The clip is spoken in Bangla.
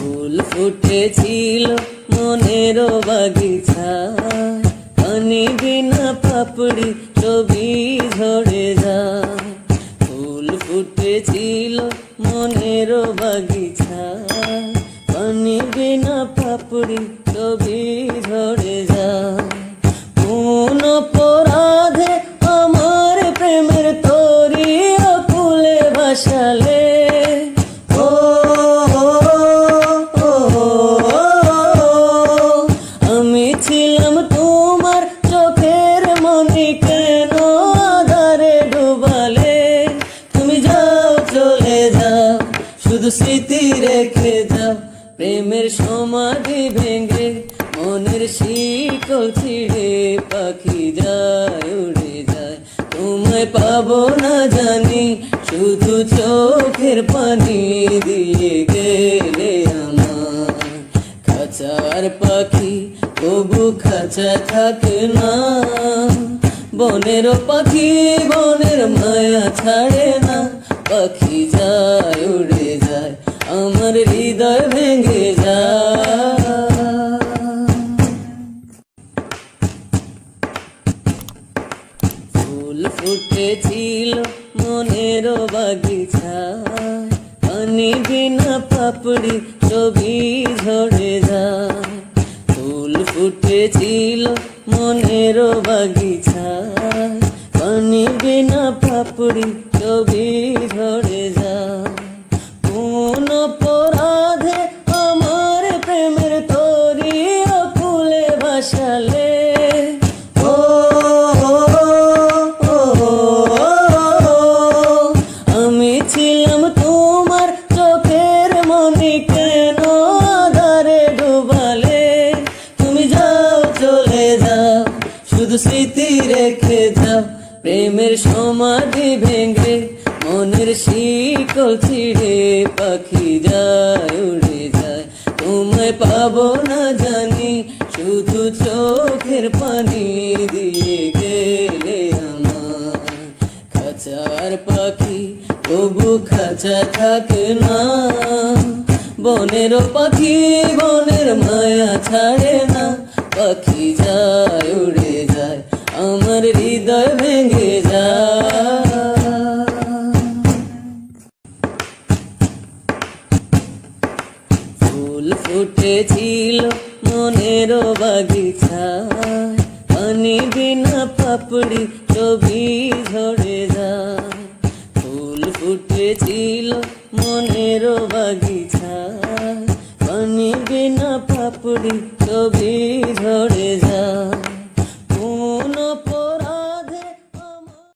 ফুল ফুটেছিল মনের বাগিচা। কানি বিনা পাপড়ি ছবি ঝরে যায়। ফুল ফুটেছিল মনের বাগিচা। কানি বিনা পাপড়ি ছবি ঝরে যায়। স্মৃতি রেখে যাও প্রেমের সমাধি ভেঙে মনের শিকল ছিঁড়ে পাখি যায়, উড়ে যায়। তোমায় পাবো না জানি, শুধু চোখের পানি দিয়ে গেলে আমার। খাঁচার পাখি, তবু খাঁচা থাকে না। বনের পাখি বনের মায়া ছাড়ে না। পাখি যায়, উড়ে যায়, আমার হৃদয় ভেঙে যায়। ফুল ফুটেছিল মনের বাগিচা পানি বিনা পাপড়ি ছবি ঝরে যায়। ফুল ফুটেছিল মনের বাগিচা পানি বিনা পাপড়ি ছবি ঝরে যায়। কোন পরাধে আমার প্রেমের তরি ফুলে ভাসালে। ও, আমি ছিলাম তোমার চোখের মনি কেন আধারে ডুবালে? তুমি যাও চলে যাও শুধু স্মৃতি রেখে যাও। প্রেমের সমাধি ভেঙে মনের শিকল ছিঁড়ে পাখি যায়, উড়ে যায়। তোমায় পাবো না জানি, শুধু চোখের পানি দিয়ে গেলে আমার। খাঁচার পাখি, তবু খাঁচা থাকে না। বনের পাখি, বনের মায়া ছাড়ে না। পাখি ফুল ফুটেছিল মনের বাগিচায়। পানি বিনা পাপড়ি ছবি ঝরে যায়। ফুল ফুটেছিল মনের বাগিচায়। পানি বিনা পাপড়ি ছবি যায়